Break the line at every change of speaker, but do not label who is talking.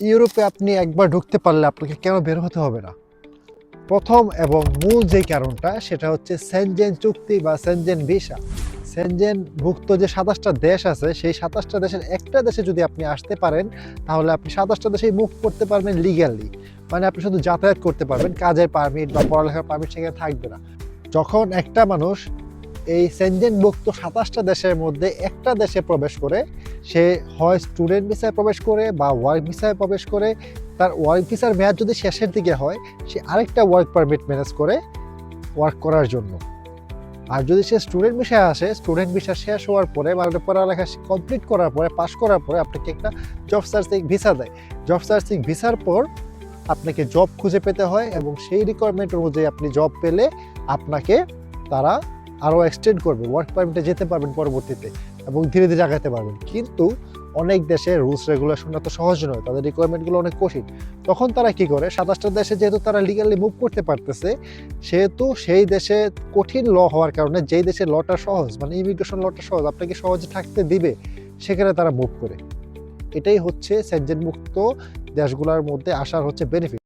ইউরোপে আপনি একবার ঢুকতে পারলে আপনাকে কেন বের হতে হবে না? প্রথম এবং মূল যে কারণটা, সেটা হচ্ছে সেনজেন চুক্তি বা সেনজেন ভিসা সেনজেন ভুক্ত যে সাতাশটা দেশ আছে, সেই সাতাশটা দেশের একটা দেশে যদি আপনি আসতে পারেন, তাহলে আপনি সাতাশটা দেশেই মুভ করতে পারবেন লিগ্যালি মানে আপনি শুধু যাতায়াত করতে পারবেন, কাজের পারমিট বা পড়ালেখার পারমিট সেখানে থাকবে না। যখন একটা মানুষ এই সেনজেন মুক্ত সাতাশটা দেশের মধ্যে একটা দেশে প্রবেশ করে, সে হয় স্টুডেন্ট ভিসায় প্রবেশ করে বা ওয়ার্ক ভিসায় প্রবেশ করে। তার ওয়ার্ক ভিসার মেয়াদ যদি শেষের দিকে হয়, সে আরেকটা ওয়ার্ক পারমিট ম্যানেজ করে ওয়ার্ক করার জন্য। আর যদি সে স্টুডেন্ট ভিসায় আসে, স্টুডেন্ট ভিসা শেষ হওয়ার পরে বা পড়ালেখা কমপ্লিট করার পরে, পাশ করার পরে আপনাকে একটা জব সার্চিং ভিসা দেয়। জব সার্চিং ভিসার পর আপনাকে জব খুঁজে পেতে হয় এবং সেই রিকোয়ারমেন্ট অনুযায়ী আপনি জব পেলে আপনাকে তারা আরও এক্সটেন্ড করবে ওয়ার্ক পারমিটে যেতে পারবেন পরবর্তীতে এবং ধীরে ধীরে আগাতে পারবেন। কিন্তু অনেক দেশে রুলস রেগুলেশন তো সহজ নয়, তাদের রিকোয়ারমেন্টগুলো অনেক কঠিন। তখন তারা কি করে? সাতাশটা দেশে যেহেতু তারা লিগালি মুভ করতে পারতেছে, সেহেতু সেই দেশে কঠিন ল হওয়ার কারণে যেই দেশে লটা সহজ মানে ইমিগ্রেশন লটা সহজ, আপনাকে সহজে থাকতে দিবে, সেখানে তারা মুভ করে। এটাই হচ্ছে সেনজেন মুক্ত দেশগুলোর মধ্যে আসার হচ্ছে বেনিফিট